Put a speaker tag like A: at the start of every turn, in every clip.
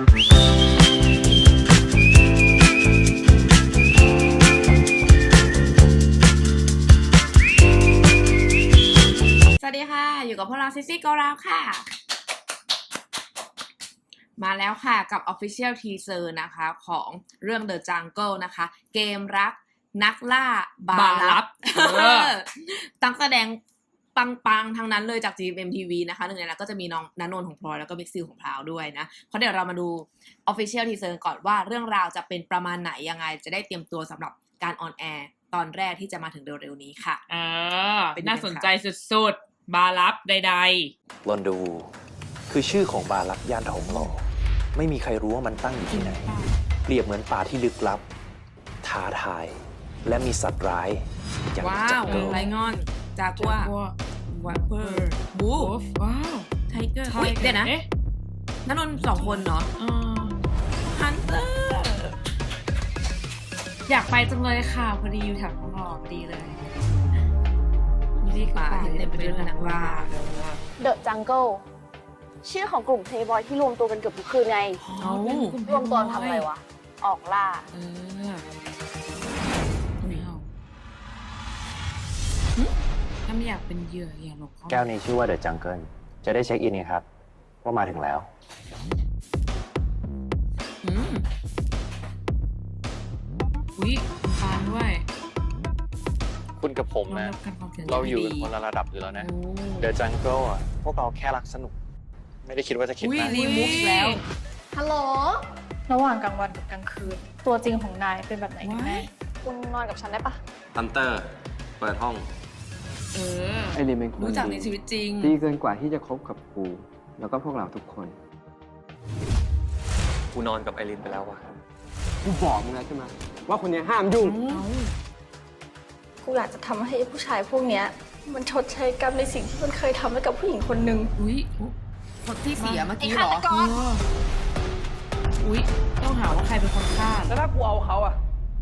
A: สวัสดีค่ะ อยู่กับพวกเราซิซี่โกราวค่ะ มาแล้วค่ะกับ Official Teaser นะคะของเรื่อง The Jungle นะคะ เกมรักนักล่าบา
B: บาลั
A: ลับ
B: บเออ
A: ตั้งแสดง ปังๆ ทั้งนั้นเลยจาก GMMTV นะคะหนึ่งในนั้นก็จะมีน้องนันนนท์ของพลอยแล้วก็มิกซิลของพราวด้วยนะเพราะเดี๋ยวเรามาดู Official Teaser ก่อนว่าเรื่องราวจะเป็นประมาณไหนยังไง จะได้เตรียมตัวสำหรับการออนแอร์ตอนแรกที่จะมาถึงเร็วๆนี้ค่ะ
B: เออ
A: เป็นยังไง
B: น่าสนใจสุดๆ บาลับใด
C: ลอนดูคือชื่อของบาลักย่านทองหล่อไม่มีใครรู้ว่ามันตั้งอยู่ที่ไหน เปรียบเหมือนป่าที่ลึกลับท้าทาย และมีสัตว์ร้ายอย่าง
A: ว้า
C: จั
A: ว
C: งเกิล
A: ไรงอนจาก
B: ๆ
A: ว่า
B: พ วก
A: วัปเปอร์บู
B: โอ้ว้าว
A: ไทเกอร์อุ๊ยเดี๋ยวนะ
B: เอ๊ะ
A: นันนนท์สองคนเนาะ
B: อ่า
A: ฮันเตอร์
B: อยากไปจังเลยค่ะ พอดีอยู่แถวทองหล่อพอดีเลยนี่คือ
A: ป่าที่เต็มไปด้วยนักล่า
D: เดอะจังเกิลชื่อของกลุ่มเพลย์บอยที่รวมตัวกันเกือบทุกคืนไง
B: อ๋อเป็นกลุ่
D: รวมตัวทำอะไรวะ ออกล่า
B: ถ้าไม่อยากเป็นเหยื่ออย่าหลบเข้า
E: แก้วนี้ชื่อว่าเดอะจังเกิลจะได้เช็คอินไงครับว่ามาถึงแล้ว
A: อืม
B: อุ้ยฟานด้วย
C: คุณกับผมนะ
B: รับการฟังสีง
C: เราอยู่กันคนละระดับอยู่แล้วนะ
B: โอ้
C: เดอะจังเกิลอะพวกเราแค่รักสนุก ไม่ได้คิดว่าจะคิด
A: อุ้ย
C: มาก
A: รีมูฟแล้ว
D: ฮัลโหล
F: ระหว่างกลางวันกับกลางคืน ตัวจริงของนายเป็นแบบไหนกันแน่
D: คุณนอนกับฉันได้ปะ
G: ฮันเตอร์ เปิดห้อง
B: เออ
H: ไอรินเป็นคน
A: รู้จักใน
H: ดี
A: ชีวิตจริง
H: ดีเกินกว่าที่จะคบกับกูแล้วก็พวกเราทุกคน
C: กูนอนกับไอรินไปแล้วว่ะ
H: กูบอกมึงแล้วใช่ไหมว่าคนเนี้ยห้ามยุ่ง
D: กูอยากจะทำให้ผู้ชายพวกเนี้ย มันชดใช้กรรมในสิ่งที่มันเคยทำให้กับผู้หญิงคนหนึ่ง
B: อุ้ย
A: คนที่เสียเมื่อ
D: ไอ้
A: กี้
D: ฆา
A: เหร
D: ต
A: อ
D: กร
B: อุ้ยต้องหาว่าใครเป็นคนฆ่า
I: แล้วถ้ากูเอาเขาอะ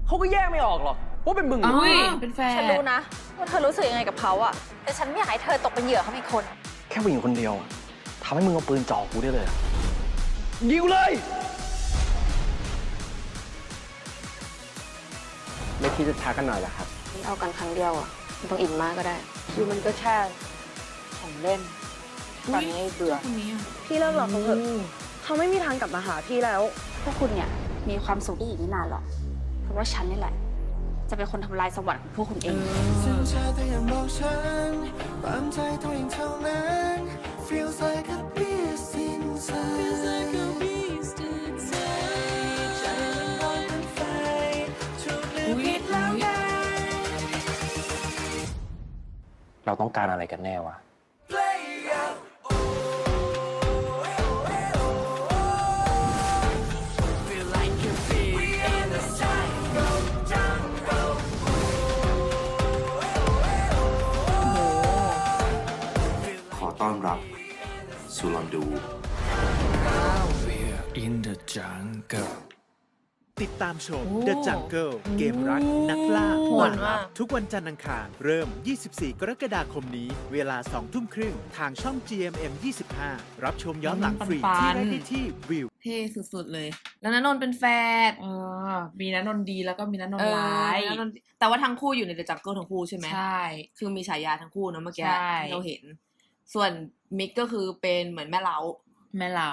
I: เขาก็แยกไม่ออกหรอก ว่าเป็นมึง
B: อุ้ยเป็นแฟน
D: ฉันรู้นะว่าเธอรู้สึกยังไงกับเขาอะแต่ฉันไม่อยากให้เธอตกเป็นเหยื่อเขาอีกคน
I: แค่ผู้หญิงคนเดียวอะทำให้มึงเอาปืนจ่อกูได้เลยอะยิงกูเลย
H: ไม่คิดจะทักกันหน่อยเหรอครับ
D: เอากันครั้งเดียวอะไม่ต้องอินมากก็ได้
F: คือมันก็แค่ของเล่น
B: ตอนนี้เบื่อ คนนี้อะ
D: พี่เลิกหลอกเขาเถอะเขาไม่มีทางกลับมาหาพี่แล้ว พวกคุณเนี่ยมีความสุขได้อีกไม่นานหรอก เพราะว่าฉันนี่แหละ จะเป็นคนทำลายสวรรค์ของพวกคุณเอง
J: ซึ่งเธอต้องอย่ามองฉันตามใจตัวเองเท่านั้น Feels like a beast inside ใจมันร้อนเป็นไฟถูกลืมผิดแล้วไง
E: เราต้องการอะไรกันแน่วะ
G: อต้อนรับสุลอนดู
J: We're in the jungle
K: ติดตามชม The Jungle เกมรักนักล่า
D: โหด
K: บาลั
D: มา
K: บ
D: ก
K: ทุกวันจันทร์อังคาร เริ่ม 24 กรกฎาคมนี้ เวลา 2 ทุ่มครึ่ง ทางช่อง GMM 25 รับชมย้อนหลังฟรี
B: ปั
K: ที่
B: นๆ
K: ได้ที่ที่วิว
A: เท่สุดๆเลย แล้วนันนนท์เป็นแฟน
B: เออ มีนันนนท์ดีแล้วก็มีนันนน
A: เอ
B: ท์
A: อ
B: ร้าย
A: นันนนท์แต่ว่าทั้งคู่อยู่ในเดอะจังเกิลทั้งคู่ใช่ไหม
B: ใช่
A: คือมีฉายาทั้งคู่เนอะเมื่อกี้
B: ใช่
A: ที่เราเห็น ส่วนมิกก็คือเป็นเหมือนแม่เล้า
B: แม่เหลา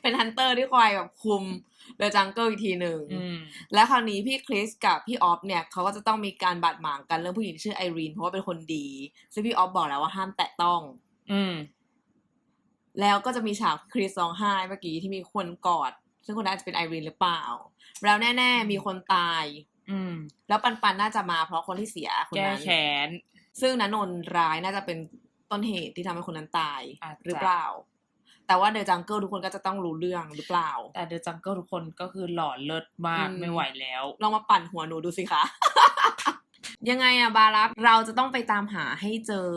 A: เป็นฮันเตอร์ที่คอยแบบคุมเดอะจังเกิลอีกทีหนึ่ง
B: อืม
A: และคราวนี้พี่คริสกับพี่ออฟเนี่ยเขาก็จะต้องมีการบาดหมางกันเรื่องผู้หญิงที่ชื่อไอรีนเพราะว่าเป็นคนดี ซึ่งพี่ออฟบอกแล้วว่าห้ามแตะต้อง
B: อืม
A: แล้วก็จะมีฉากคริสร้องไห้เมื่อกี้ที่มีคนกอด ซึ่งคนนั้นอาจจะเป็นไอรีนหรือเปล่า แล้วแน่ ๆ มีคนตาย
B: อืม
A: แล้วปันปันน่าจะมาเพราะคนที่เสียคน
B: แก้
A: นั้น
B: แขน
A: ซึ่งนันนนท์ร้ายน่าจะเป็น ต้นเหตุที่ทำให้คนนั้นตาย
B: อาจจะ
A: หรือเปล่า แต่ว่าเดอะจังเกิลทุกคนก็จะต้องรู้เรื่องหรือเปล่า
B: แต่เดอะจังเกิลทุกคนก็คือหล่อเลิศมาก
A: อืม
B: ไม่ไหวแล้ว
A: ลองมาปั่นหัวหนูดูสิคะ ยังไงอะบารับเราจะต้องไปตามหาให้เจอ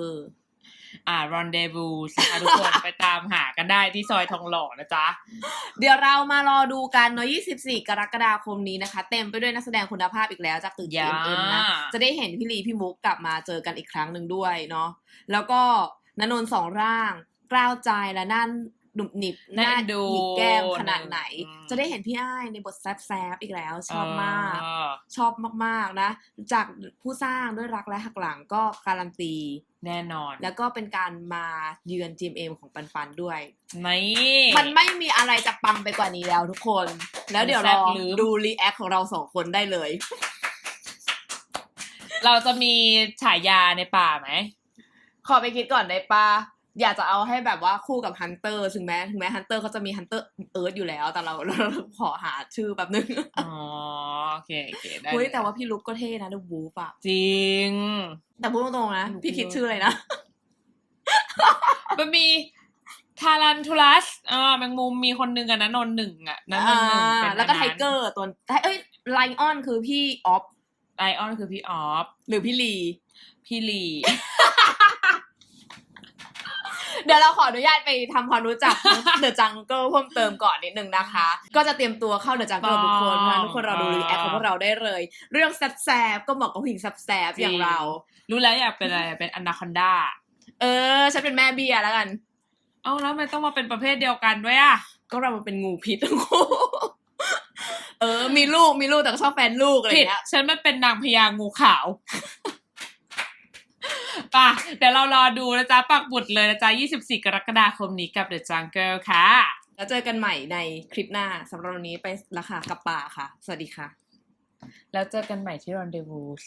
B: อ่ารอนเดบูนะคะทุกคนไปตามหากันได้ที่ซอยทองหล่อนะจ๊ะ
A: เดี๋ยวเรามารอดูกันเนาะ24 กรกฎาคมนี้นะคะ เต็มไปด้วยนักแสดงคุณภาพอีกแล้วจากตึก
B: อย่า
A: GMM นะ จะได้เห็นพี่ลีพี่มุกกลับมาเจอกันอีกครั้งหนึ่งด้วยเนาะ แล้วก็นนนท์สองร่าง กล้าวใจและนั่น หนุบหนิบห
B: น่า
A: น้า
B: เอ็นดู
A: หยิกแก้มขนาดไหน
B: อืม
A: จะได้เห็นพี่อ้ายในบทแซบๆอีกแล้ว ชอบมาก
B: เออ
A: ชอบมากๆนะ จากผู้สร้างด้วยรักและหักหลังก็การันตี
B: แน่นอน
A: แล้วก็เป็นการมาเยือน GMM ของปันปันๆด้วย
B: นี่
A: มันไม่มีอะไรจะปังไปกว่านี้แล้วทุกคน แล้วเดี๋ยวรอ
B: แซ่บลืม
A: ดูรีแอคของเราสองคนได้เลย
B: เราจะมีฉายาในป่าไหม
A: ขอไปคิดก่อนได้ปะ อยากจะเอาให้แบบว่าคู่กับฮันเตอร์ถึงแม้ถึงแม้ฮันเตอร์เขาจะมีฮันเตอร์เอิร์ธอยู่แล้ว แต่เราเราขอหาชื่อแบบนึง
B: อ๋อ โอเคโอเคได้
A: เฮ้ย
B: เลย
A: แต่ว่าพี่ลุกก็เท่นะดูวูฟอะ
B: จริง
A: แต่พูดตรงๆนะ
B: ลุค
A: พี่คิด
B: เยอะ
A: ชื่ออะไรนะ
B: มันมีทารันทูลัสอ่าแมงมุมมีคนหนึ่งอะนะนนท์หนึ่งอะนะนนท์หนึ่งเป็น
A: อ่าแล้วก็ไทเกอร์ตัวเอ้ยไลออนคือพี่ออฟ
B: ไลออนคือพี่ออฟ
A: หรือพี่ลี
B: พี่ลี
A: เดี๋ยวเราขออนุญาตไปทำความรู้จักเดอะจังเกิลเพิ่มเติมก่อนนิดนึงนะคะ ก็จะเตรียมตัวเข้าเดอะจังเกิลทุกคนนะทุกคนเราดูรีแอคของพวกเราได้เลย เรื่องแซบๆก็เหมาะกับผู้หญิงแซบๆอย่างเรา
B: รู้แล้วอยากเป็นอะไรเป็นอนาคอนดา
A: เออฉันเป็นแม่เบียร์แล้วกัน
B: เอ้าแล้วทำไมต้องมาเป็นประเภทเดียวกันด้วยอะ
A: ก็เรามันเป็นงูพิษทั้งคู่เออ มีลูกมีลูกแต่ก็ชอบแฟนลูกอะไร
B: ผิด
A: เงี้ย
B: ฉันมันเป็นนางพญางูขาว ป่ะเดี๋ยวเรารอดูนะจ๊ะปักบุตรเลยนะจ๊ะ 24 กรกฎาคมนี้กับ The Jungle ค่ะ
A: แล้วเจอกันใหม่ในคลิปหน้าสำหรับวันนี้ไปราคากับป่าค่ะ สวัสดีค่ะ
B: แล้วเจอกันใหม่ที่ Rendezvous